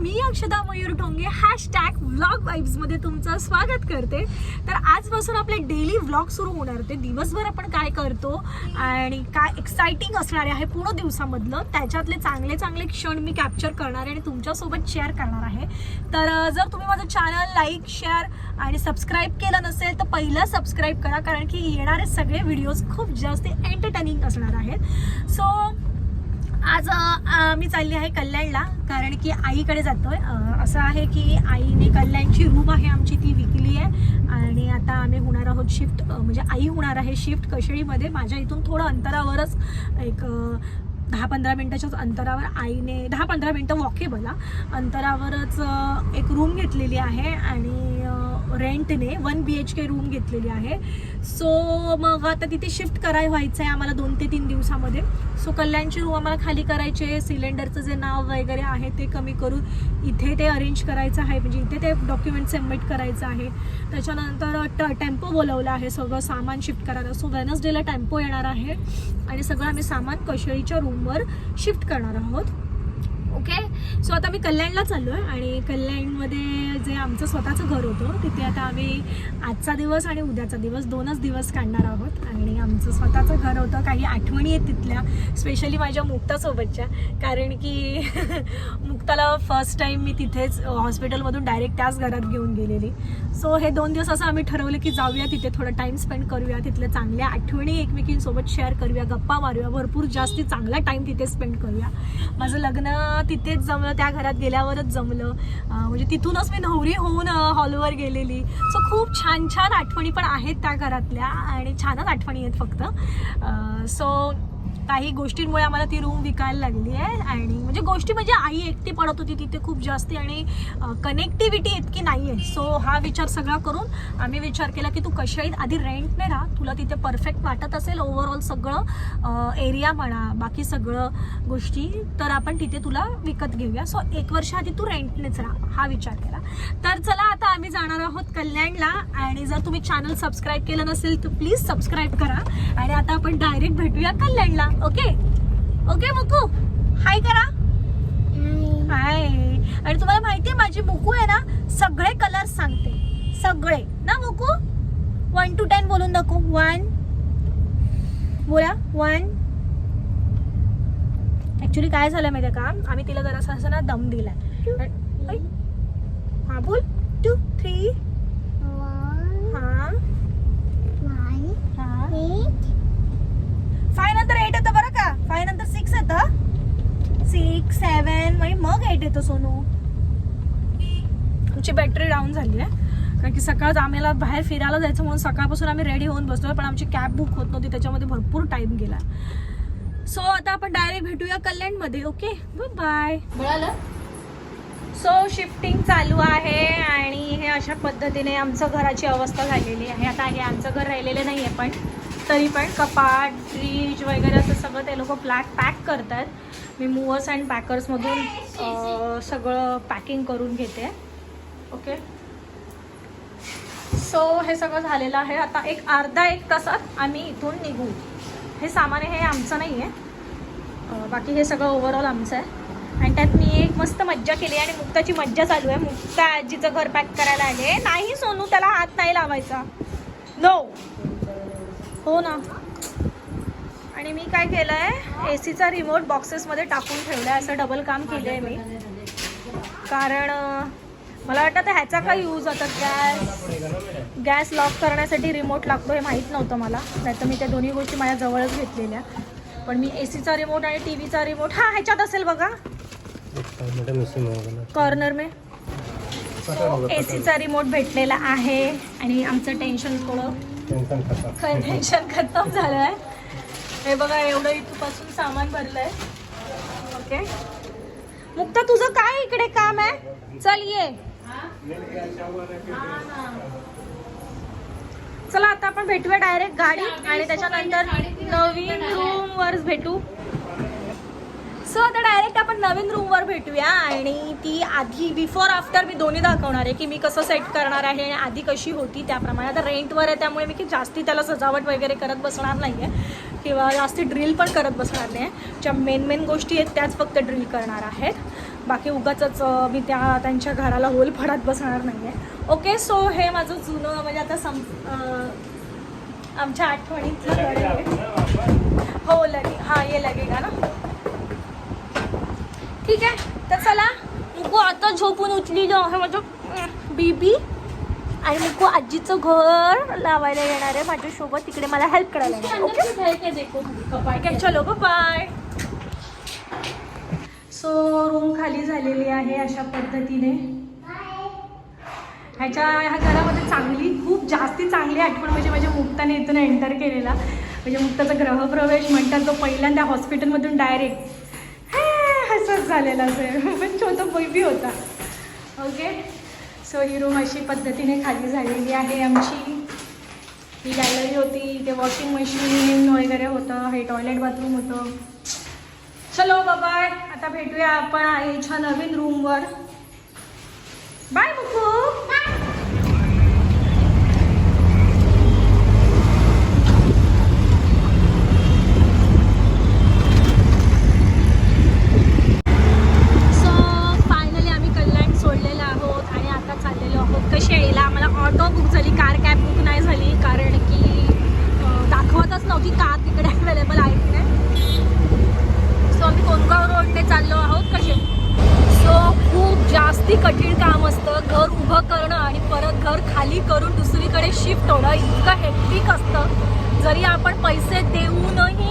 मी Akshada Mayur Dhonge hashtag vlog वाईब्समध्ये तुमचं स्वागत करते. तर आजपासून आपले डेली व्लॉग सुरू होणार होते. दिवसभर आपण काय करतो आणि काय एक्साइटिंग असणारे आहे पूर्ण दिवसामधलं त्याच्यातले चांगले चांगले क्षण मी कॅप्चर करणार आहे आणि तुमच्यासोबत शेअर करणार आहे. तर जर तुम्ही माझं चॅनल लाईक शेअर आणि सबस्क्राईब केलं नसेल तर पहिलं सबस्क्राईब करा कारण की येणारे सगळे व्हिडिओज खूप जास्त एंटरटेनिंग असणार आहेत. सो आज मी चालली आहे कल्याणला कारण की आईकडे जातोय. असं आहे की आईने कल्याणची रूम आहे आमची ती विकली आहे. आणि आता आम्ही होणार आहोत शिफ्ट म्हणजे आई होणार आहे शिफ्ट कशेळीमध्ये माझ्या इथून थोडं अंतरावरच एक दहा पंधरा मिनटाच्याच अंतरावर आईने दहा पंधरा मिनटं वॉकेबल अंतरावरच एक रूम घेतलेली आहे. आणि रेंटने one B H K room घेतलेली आहे. सो मग आता तिथे शिफ्ट कराय व्हायचं आहे आम्हाला दोन ते तीन दिवसामध्ये. सो कल्याणची रूम आम्हाला खाली करायची आहे. सिलेंडरचं जे नाव वगैरे आहे ते कमी करून इथे ते अरेंज करायचं आहे. म्हणजे इथे ते डॉक्युमेंट सबमिट करायचं आहे. त्याच्यानंतर ट टेम्पो बोलवलं आहे. सगळं सामान शिफ्ट करायला सो वेनसडेला टेम्पो येणार आहे. आणि सगळं आम्ही सामान कशेळीच्या रूमवर शिफ्ट करणार आहोत. ओके? सो आता मी कल्याणला चाललो आहे आणि कल्याणमध्ये जे आमचं स्वतःचं घर होतं तिथे आता आम्ही आजचा दिवस आणि उद्याचा दिवस दोनच दिवस काढणार आहोत. आणि आमचं स्वतःचं घर होतं काही आठवणी आहेत तिथल्या स्पेशली माझ्या मुक्तासोबतच्या. कारण की मुक्ताला फर्स्ट टाईम मी तिथेच हॉस्पिटलमधून डायरेक्ट त्याच घरात घेऊन गेलेली. सो हे दोन दिवस असं आम्ही ठरवलं की जाऊया तिथे थोडं टाईम स्पेंड करूया तिथल्या चांगल्या आठवणी एकमेकींसोबत शेअर करूया गप्पा मारूया भरपूर जास्ती चांगला टाईम तिथे स्पेंड करूया. माझं लग्न तिथेच जमलं त्या घरात गेल्यावरच जमलं. म्हणजे तिथूनच मी नवरी होऊन हॉलवर गेलेली. सो खूप छान छान आठवणी पण आहेत त्या घरातल्या आणि छानच आठवणी आहेत फक्त. सो काही गोष्टींमुळे आम्हाला ती रूम विकायला लागली आहे. आणि म्हणजे गोष्टी म्हणजे आई एकटी पडत होती तिथे खूप जास्ती आणि कनेक्टिव्हिटी इतकी नाही आहे सो हा विचार सगळा करून आम्ही विचार केला की तू कशाही आधी रेंटने राहा. तुला तिथे परफेक्ट वाटत असेल ओव्हरऑल सगळं एरिया म्हणा बाकी सगळं गोष्टी तर आपण तिथे तुला विकत घेऊया. सो एक वर्ष आधी तू रेंटनेच राहा हा विचार केला. तर चला आता आम्ही जाणार आहोत कल्याणला. आणि जर तुम्ही चॅनल सबस्क्राईब केलं नसेल तर प्लीज सबस्क्राईब करा. आणि आता आपण डायरेक्ट भेटूया कल्याणला. ओके. ओके मुकू. हाय करा. हाय आणि तुम्हाला माहितीये माझी मुकू आहे ना सगळे कलर सांगते. सगळे. ना मुकू? वन टू टेन बोलून दाखव. वन बोला. वन ऍक्च्युली काय झालं माहितीये का? आम्ही तिला जरासा असं ना दम दिलाय. हा बोल. टू थ्री हा हा फाय नंतर एट येतं बरं का फाय नंतर सिक्स सेवन मग एट येतं सोनू. आमची बॅटरी डाऊन झाली आहे कारण की सकाळ आम्हाला बाहेर फिरायला जायचं म्हणून सकाळपासून आम्ही रेडी होऊन बसलोय पण आमची कॅब बुक होत नव्हती त्याच्यामध्ये भरपूर टाइम गेला सो आता आपण डायरेक्ट भेटूया कल्याणमध्ये ओके बाय मिळालं? सो शिफ्टिंग चालू आहे आणि हे अशा पद्धतीने आमचं घराची अवस्था झालेली आहे. आता हे आमचं घर राहिलेलं नाही आहे पण. तरी पण कपाट फ्रीज वगैरे असं सगळं ते लोक ब्लॅक पॅक करतात. मी मूवर्स अँड पॅकर्समधून सगळं पॅकिंग करून घेते. ओके सो हे सगळं झालेलं आहे. आता एक अर्धा एक तासात आम्ही इथून निघू. हे सामान हे आमचं नाही आहे बाकी हे सगळं ओव्हरऑल आमचं आहे. आणि त्यात मी एक मस्त मज्जा केली आणि मुक्ताची मज्जा चालू आहे. मुक्ता आजीचं घर पॅक करायला आले. नाही सोनू त्याला हात नाही लावायचा. नो हो ना. आणि मी काय केलं आहे ए सीचा रिमोट बॉक्सेसमध्ये टाकून ठेवला आहे असं डबल काम केलं आहे मी. कारण मला वाटतं तर ह्याचा काय यूज होता गॅस गॅस लॉक करण्यासाठी रिमोट लागतो हे माहीत नव्हतं मला. नाही तर मी त्या दोन्ही गोष्टी माझ्या जवळच घेतलेल्या. पण मी ए सीचा रिमोट आणि टी व्हीचा रिमोट हा ह्याच्यात असेल बघा. कॉर्नर में. ए सीचा रिमोट भेटलेला आहे आणि आमचं टेन्शन थोडं टेन्शन खतम. झालं आहे हे बघा एवढं इथपासून सामान भरलंय. ओके मुक्ता तुझं काय इकडे काम आहे? चल ये. चला आता आपण भेटूया डायरेक्ट गाडी आणि त्याच्यानंतर नवीन रूम वर भेटू. सो आता डायरेक्ट आपण नवीन रूमवर भेटूया आणि ती आधी बिफोर आफ्टर मी दोन्ही दाखवणार आहे की मी कसं सेट करणार आहे आणि आधी कशी होती त्याप्रमाणे. आता रेंटवर आहे त्यामुळे मी की जास्ती त्याला सजावट वगैरे करत बसणार नाही आहे किंवा जास्त ड्रिल पण करत बसणार नाही ज्या मेन मेन गोष्टी आहेत त्याच फक्त ड्रिल करणार आहेत. बाकी उगाच मी त्या त्यांच्या घराला होल फडत बसणार नाही आहे ओके सो हे माझं जुनं म्हणजे आता सम आमच्या आठवणीतलं घर आहे हो लगे हां ये लगेगा ना ठीक आहे? तर चला मुको आता झोपून उठलेलं आहे माझं बीबी. आणि मुको आजीचं घर लावायला येणार आहे माझ्यासोबत. तिकडे मला हेल्प करायला ओके चलो बाय सो रूम खाली झालेली आहे अशा पद्धतीने. ह्याच्या ह्या घरामध्ये चांगली खूप जास्ती चांगली आठवण म्हणजे माझ्या मुक्ताने इथून एंटर केलेला. म्हणजे मुक्ताचा ग्रहप्रवेश म्हणतात तो पहिल्यांदा हॉस्पिटलमधून डायरेक्ट झालेला असेल पण छोटा बेबी होता. ओके सो ही रूम अशी पद्धतीने खाली झालेली आहे आमची. ही गॅलरी होती. इथे वॉशिंग मशीन वगैरे होतं. हे टॉयलेट बाथरूम होतं. चलो बाबाय आता भेटूया आपण आईच्या नवीन रूमवर बाय बुकू सो फायनली आम्ही कल्याण सोडलेलं आहोत आणि आता चाललेलो आहोत कशी यायला आम्हाला ऑटो बुक झाली कार कॅब बुक नाही झाली कारण की अं, दाखवतच नव्हती कार तिकडे अवेलेबल आहे की नाही सो आम्ही कोणगाव रोडने चाललो आहोत कसे सो खूप जास्ती कठीण काम असतं घर उभं करणं आणि परत घर खाली करून दुसरीकडे शिफ्ट होणं इतकं हेक्टिक असतं जरी आपण पैसे देऊनही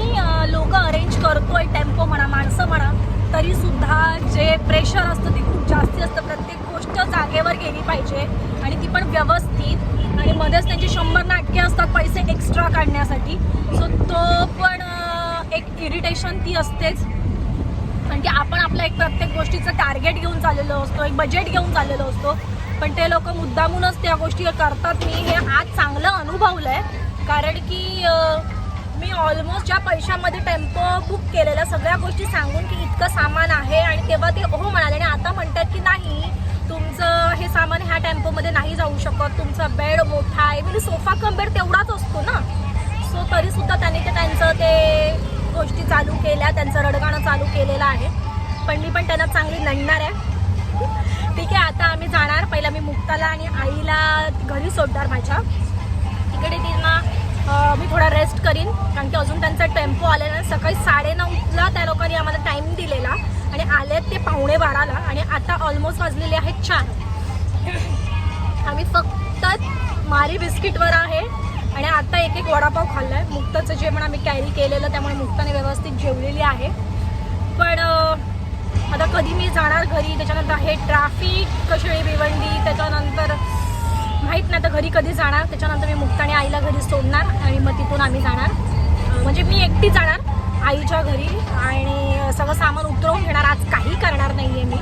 लोक अरेंज करतोय टेम्पो म्हणा माणसं म्हणा तरी सुद्धा जे प्रेशर असतं ते खूप जास्ती असतं. प्रत्येक गोष्ट जागेवर गेली पाहिजे आणि ती पण व्यवस्थित आणि मध्येच त्यांची शंभर नाटके असतात पैसे एक्स्ट्रा काढण्यासाठी. सो तो पण एक इरिटेशन ती असतेच. कारण की आपण आपल्या एक प्रत्येक गोष्टीचं टार्गेट घेऊन चाललेलो असतो एक बजेट घेऊन चाललेलो असतो. पण ते लोक मुद्दामूनच त्या गोष्टी करतात. मी हे आज चांगलं अनुभवलं आहे कारण की ऑलमोस्ट ज्या पैशामध्ये टेम्पो बुक केलेल्या सगळ्या गोष्टी सांगून की इतकं सामान आहे आणि तेव्हा ते हो म्हणाले आणि आता म्हणतात की नाही तुमचं हे सामान ह्या टेम्पोमध्ये नाही जाऊ शकत तुमचा बेड मोठा आहे. म्हणजे सोफा कम बेड तेवढाच असतो ना. सो तरीसुद्धा त्यांनी ते त्यांचं ते गोष्टी चालू केल्या त्यांचं रडगाणं चालू केलेलं आहे. पण मी पण त्यांना चांगली नडणार आहे. ठीक आहे आता आम्ही जाणार. पहिला मी मुक्ताला आणि आईला घरी सोडणार माझ्या. तिकडे त्यांना मी थोडा रेस्ट करीन कारण की अजून त्यांचा टेम्पो आलेला नाही. सकाळी साडेनऊला त्या लोकांनी आम्हाला टाईम दिलेला आणि आलेत ते पाहुणे बाराला आणि आता ऑलमोस्ट वाजलेले आहेत चार. आम्ही फक्त मारी बिस्किटवर आहे आणि आता एक एक वडापाव खाल्लाय. मुक्ताचं जेवण आम्ही कॅरी केलेलं त्यामुळे मुक्ताने व्यवस्थित जेवलेली आहे. पण आता कधी मी जाणार घरी त्याच्यानंतर हे ट्रॅफिक कशी भिवंडी त्याच्यानंतर माहीत नाही तर घरी कधी जाणार? त्याच्यानंतर मी मुक्ताने आईला घरी सोडणार आणि मग तिथून आम्ही जाणार. म्हणजे मी एकटी जाणार आईच्या घरी आणि सगळं सामान उतरवून घेणार. आज काही करणार नाही आहे मी.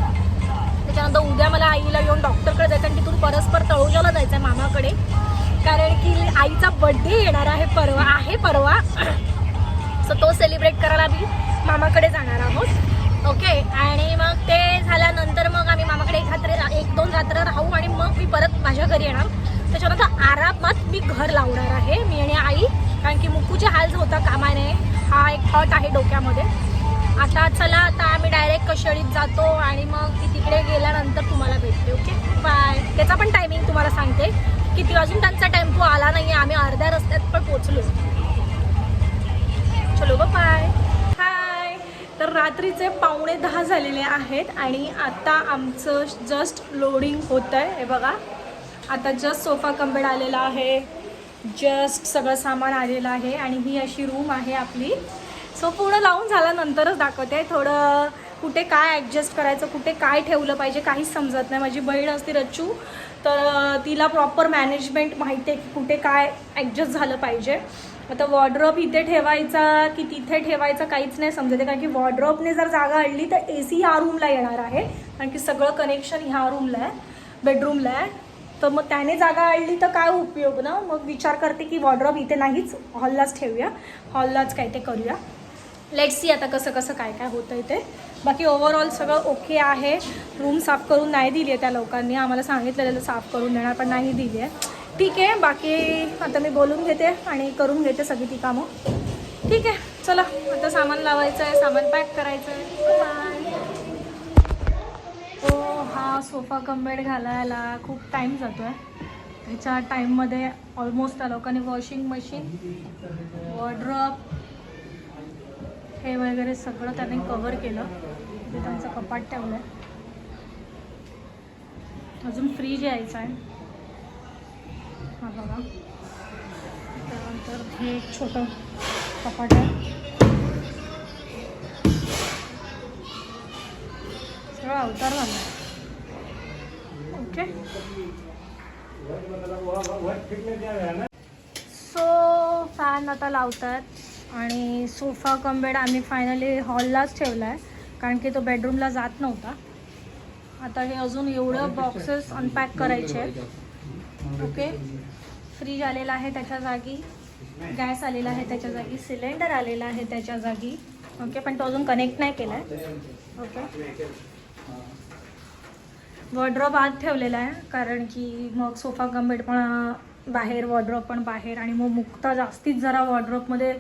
त्याच्यानंतर उद्या मला आईला येऊन डॉक्टरकडे जायचं आणि तिथून परस्पर तळोजाला जायचं आहे मामाकडे. कारण की आईचा बड्डे येणार आहे परवा आहे परवा. सो तो सेलिब्रेट करायला मी मामाकडे जाणार आहोत. ओके आणि मग ते झाल्यानंतर मग आम्ही मामाकडे एक रात्र एक दोन रात्र राहू आणि मग मी परत माझ्या घरी येणार. त्याच्यानंतर आरामात मी घर लावणार आहे मी आणि आई. कारण की मुक्कूचे हाल जो होता कामाने हा एक थॉट आहे डोक्यामध्ये. आता चला आता आम्ही डायरेक्ट कशळीत जातो आणि मग ती तिकडे गेल्यानंतर तुम्हाला भेटते ओके? बाय त्याचा पण टायमिंग तुम्हाला सांगते. किती अजून त्यांचा टेम्पो आला नाही आम्ही अर्ध्या रस्त्यात पण पोचलो चलो बाय तर रात्रीचे पावणे दहा झालेले आहेत आणि आता आमचं जस्ट लोडिंग होतं आहे हे बघा. आता जस्ट सोफा कंबेड आलेला आहे. जस्ट सगळं सामान आलेलं आहे आणि ही अशी रूम आहे आपली. सो पूर्ण लावून झाल्यानंतरच दाखवते. थोडं कुठे काय ॲडजस्ट करायचं कुठे काय ठेवलं पाहिजे काहीच समजत नाही. माझी बहीण असते रच्चू तर तिला प्रॉपर मॅनेजमेंट माहिती आहे की कुठे काय ॲडजस्ट झालं पाहिजे. आता वॉर्ड्रॉप इथे ठेवायचा की तिथे ठेवायचा काहीच नाही समजत आहे. कारण की वॉर्ड्रॉपने जर जागा आणली तर ए सी ह्या रूमला येणार आहे. कारण की सगळं कनेक्शन ह्या रूमला आहे. बेडरूमला आहे. तर मग त्याने जागा आणली तर काय उपयोग ना? मग विचार करते की वॉर्ड्रॉप इथे नाहीच. हॉललाच ठेवूया. हॉललाच काय ते करूया. लेट सी आता कसं कसं काय काय होतं इथे बाकी ओव्हरऑल सगळं ओके आहे. रूम साफ करून नाही दिली आहे त्या लोकांनी. आम्हाला सांगितलेलं साफ करून देणार पण नाही दिली आहे. ठीक आहे बाकी आता मी बोलून घेते आणि करून घेते सगळी ती कामं. ठीक आहे चला आता सामान लावायचं आहे सामान पॅक करायचं आहे तो हा सोफा कमबेड घालायला खूप टाईम जातो आहे त्याच्या टाईममध्ये ऑलमोस्ट त्या लोकांनी वॉशिंग मशीन वॉर्ड्रॉप हे वगैरे सगळं त्यांनी कवर केलं. ते त्यांचं कपाट ठेवलं आहे अजून फ्रीज यायचं आहे. हा बघा त्यानंतर हे एक छोटं कपाट आहे. सगळं अवतार झाला. ओके सो फॅन आता लावतात आणि सोफा कम बेड आम्ही फायनली हॉललाच ठेवला आहे कारण की तो बेडरूमला जात नव्हता. आता हे अजून एवढं बॉक्सेस अनपॅक करायचे आहेत. ओके फ्रीज आलेला आहे त्याच्या जागी. गॅस आलेला आहे त्याच्या जागी. सिलेंडर आलेला आहे त्याच्या जागी. ओके पण तो अजून कनेक्ट नाही केला आहे ओके. वॉर्ड्रॉप आत ठेवलेला आहे कारण की मग सोफा कम्बेड पण बाहेर वॉर्ड्रॉप पण बाहेर आणि मग मुक्ता जास्तीच जरा वॉर्ड्रॉपमध्ये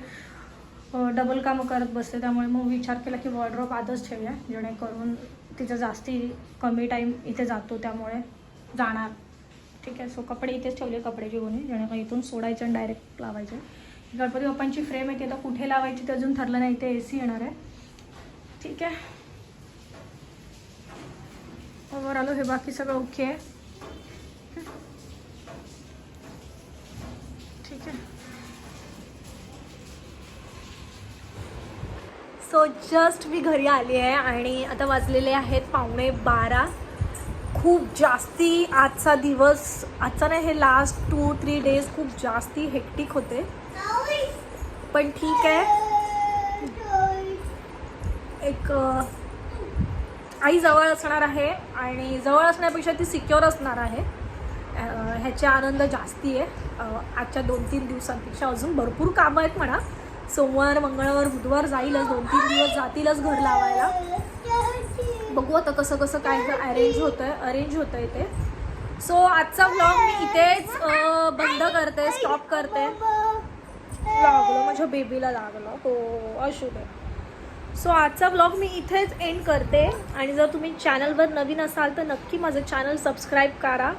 डबल कामं करत बसते त्यामुळे मग विचार केला की वॉर्ड्रॉप आतच ठेवूया जेणेकरून तिचं जास्ती कमी टाईम इथे जातो त्यामुळे जाणार. ठीक आहे? सो कपडे इथेच ठेवले कपड्याची गोणी जेणेकरून इथून सोडायचं आणि डायरेक्ट लावायचं. गणपती बाप्पांची फ्रेम आहे ती आता कुठे लावायची ते अजून ठरलं नाही. ते ए सी येणार आहे. ठीक आहे? वर आलो हे बाकी सगळं ओके आहे. ठीक आहे? सो जस्ट मी घरी आली आहे आणि आता वाजलेले आहेत पावणे बारा. खूप जास्ती आजचा दिवस आजचा नाही हे लास्ट टू थ्री डेज खूप जास्ती हेक्टिक होते. पण ठीक आहे. एक आई जवळ असणार आहे आणि जवळ असण्यापेक्षा ती सिक्युअर असणार आहे. ह्याचे आनंद जास्ती आहे. आजच्या दोन तीन दिवसांपेक्षा अजून भरपूर कामं आहेत म्हणा. सोमवार मंगळवार बुधवार जाईलच दोन तीन दिवस जातीलच घर लावायला. बघू आता कसं कसं काय अरेंज होतं आहे अरेंज होतं आहे ते. सो आजचा व्लॉग मी इथेच बंद करते स्टॉप करते. लागलो माझ्या बेबीला लागलो. हो असू दे. सो आजचा व्लॉग मी इथेच एंड करते. आणि जर तुम्ही चॅनलवर नवीन असाल तर नक्की माझं चॅनल सबस्क्राईब करा.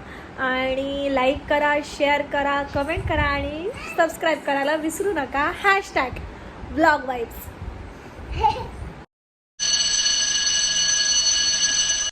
आणि लाईक करा शेअर करा कमेंट करा आणि सबस्क्राईब करायला विसरू नका. Hashtag blog wise